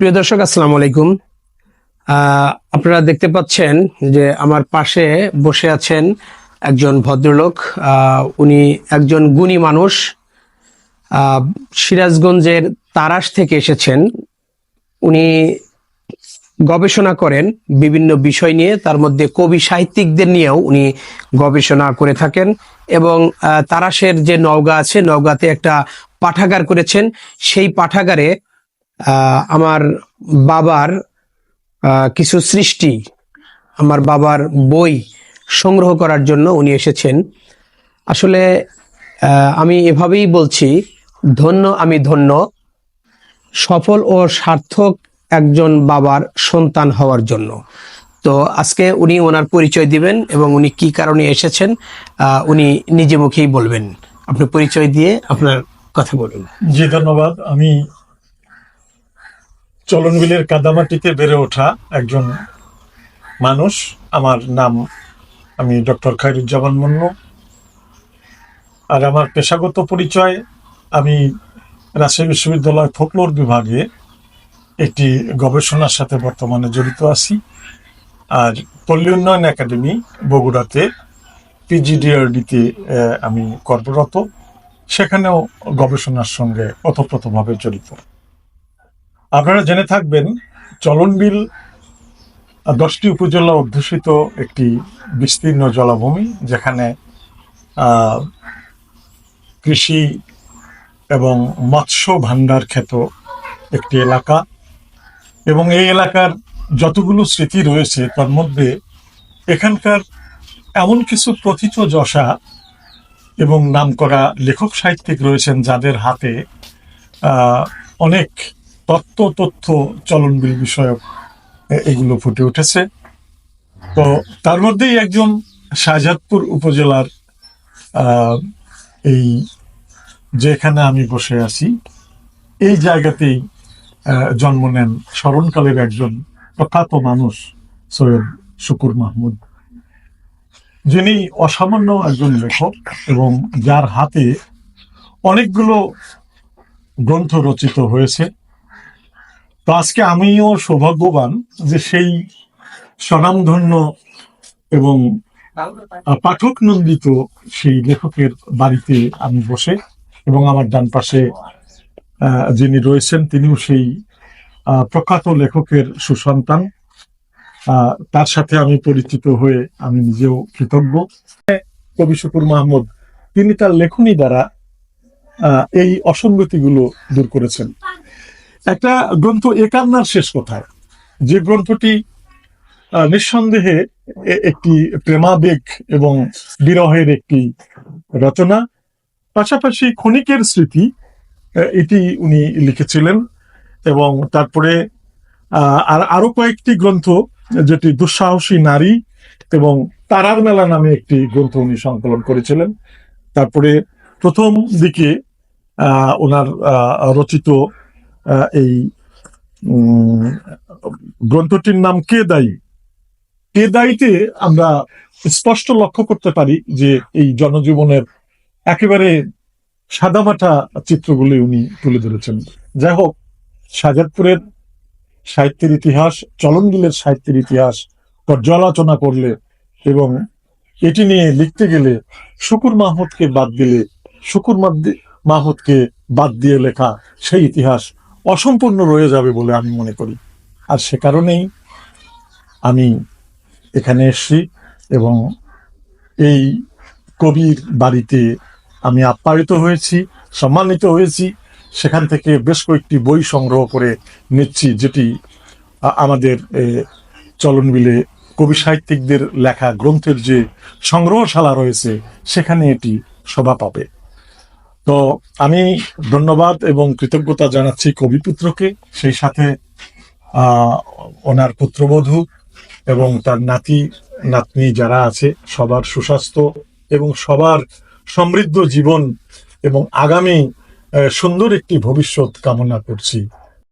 প্রিয় দর্শক আসসালামু আলাইকুম। আপনারা দেখতে পাচ্ছেন যে আমার পাশে বসে আছেন একজন ভদ্রলোক। উনি একজন গুণী মানুষ। সিরাজগঞ্জের তারাস থেকে এসেছেন। উনি গবেষণা করেন বিভিন্ন বিষয় নিয়ে। তার মধ্যে কবি সাহিত্যিকদের নিয়েও উনি গবেষণা করে থাকেন এবং আহ, তারাশের যে নওগাঁ আছে নওগাঁতে একটা পাঠাগার করেছেন। সেই পাঠাগারে আমার বাবার কিছু সৃষ্টি, আমার বাবার বই সংগ্রহ করার জন্য উনি এসেছেন। আসলে আমি এভাবেই বলছি, ধন্য আমি ধন্য, সফল ও সার্থক একজন বাবার সন্তান হওয়ার জন্য। তো আজকে উনি ওনার পরিচয় দিবেন এবং উনি কি কারণে এসেছেন উনি নিজে মুখেই বলবেন। আপনি পরিচয় দিয়ে আপনার কথা বলুন। জি, ধন্যবাদ। আমি চলনবিলের কাদামাটিতে বেড়ে ওঠা একজন মানুষ। আমার নাম আমি ডক্টর খায়রুজ্জামান মুন্নু। আর আমার পেশাগত পরিচয়, আমি রাজশাহী বিশ্ববিদ্যালয় ফোকলোর বিভাগে একটি গবেষণার সাথে বর্তমানে জড়িত আছি। আর পল্লী উন্নয়ন একাডেমি বগুড়াতে পিজিডিআরডিতে আমি কর্মরত। সেখানেও গবেষণার সঙ্গে ওতপ্রোতভাবে জড়িত। আপনারা জেনে থাকবেন চলনবিল দশটি উপজেলা অধ্যুষিত একটি বিস্তীর্ণ জলাভূমি যেখানে কৃষি এবং মৎস্য ভাণ্ডার খ্যাত একটি এলাকা। এবং এই এলাকার যতগুলো স্মৃতি রয়েছে, তার মধ্যে এখানকার এমন কিছু প্রথিত যশা এবং নামকরা লেখক সাহিত্যিক রয়েছেন যাদের হাতে অনেক তত্ত্ব তথ্য চলনবিল বিষয়ক এগুলো ফুটে উঠেছে। তো তার মধ্যেই একজন শাহজাদপুর উপজেলার এই যেখানে আমি বসে আছি, এই জায়গাতেই জন্ম নেন স্মরণকালের একজন প্রখ্যাত মানুষ সৈয়দ শুকুর মাহমুদ। যিনি অসামান্য একজন লেখক এবং যার হাতে অনেকগুলো গ্রন্থ রচিত হয়েছে। তো আজকে আমিও সৌভাগ্যবান যে সেই স্বনামধন্য এবং পাঠক নন্দিত সেই লেখকের বাড়িতে আমি বসে এবং আমার ডান পাশে যিনি রয়েছেন তিনিও সেই প্রখ্যাত লেখকের সুসন্তান। তার সাথে আমি পরিচিত হয়ে আমি নিজেও কৃতজ্ঞ। কবি শুকুর মাহমুদ, তিনি তার লেখনী দ্বারা এই অসঙ্গতিগুলো দূর করেছেন। একটা গ্রন্থ একান্নার শেষ কোথায়? যে গ্রন্থটি নিঃসন্দেহে একটি প্রেমাবেগ এবং বিরহের একটি রচনা। পাশাপাশি ক্ষণিকের স্মৃতি এটি উনি লিখেছিলেন এবং তারপরে আর আরও কয়েকটি গ্রন্থ, যেটি দুঃসাহসী নারী এবং তারার মেলা নামে একটি গ্রন্থ উনি সংকলন করেছিলেন। তারপরে প্রথম দিকে ওনার রচিত এই গ্রন্থটির নাম কে দায়ী? কে দায়ীতে আমরা স্পষ্ট লক্ষ্য করতে পারি যে এই জনজীবনের একেবারে সাদামাটা চিত্রগুলি উনি তুলে ধরেছেন। যাই হোক শাহজাদপুরের সাহিত্যের ইতিহাস চলনগিলের সাহিত্যের ইতিহাস, পর্যালোচনা করলে এবং এটি নিয়ে লিখতে গেলে শুকুর মাহমুদকে বাদ দিলে, শুকুর মাহমুদকে বাদ দিয়ে লেখা সেই ইতিহাস অসম্পূর্ণ রয়ে যাবে বলে আমি মনে করি। আর সে কারণেই আমি এখানে এসেছি এবং এই কবির বাড়িতে আমি আপ্যায়িত হয়েছি, সম্মানিত হয়েছি। সেখান থেকে বেশ কয়েকটি বই সংগ্রহ করে নিচ্ছি, যেটি আমাদের চলনবিলে কবি সাহিত্যিকদের লেখা গ্রন্থের যে সংগ্রহশালা রয়েছে, সেখানে এটি শোভা পাবে। তো আমি ধন্যবাদ এবং কৃতজ্ঞতা জানাচ্ছি কবিপুত্রকে, সেই সাথে ওনার পুত্রবধূ এবং তার নাতি, নাতনি যারা আছে, সবার সুস্বাস্থ্য এবং সবার সমৃদ্ধ জীবন এবং আগামী সুন্দর একটি ভবিষ্যৎ কামনা করছি।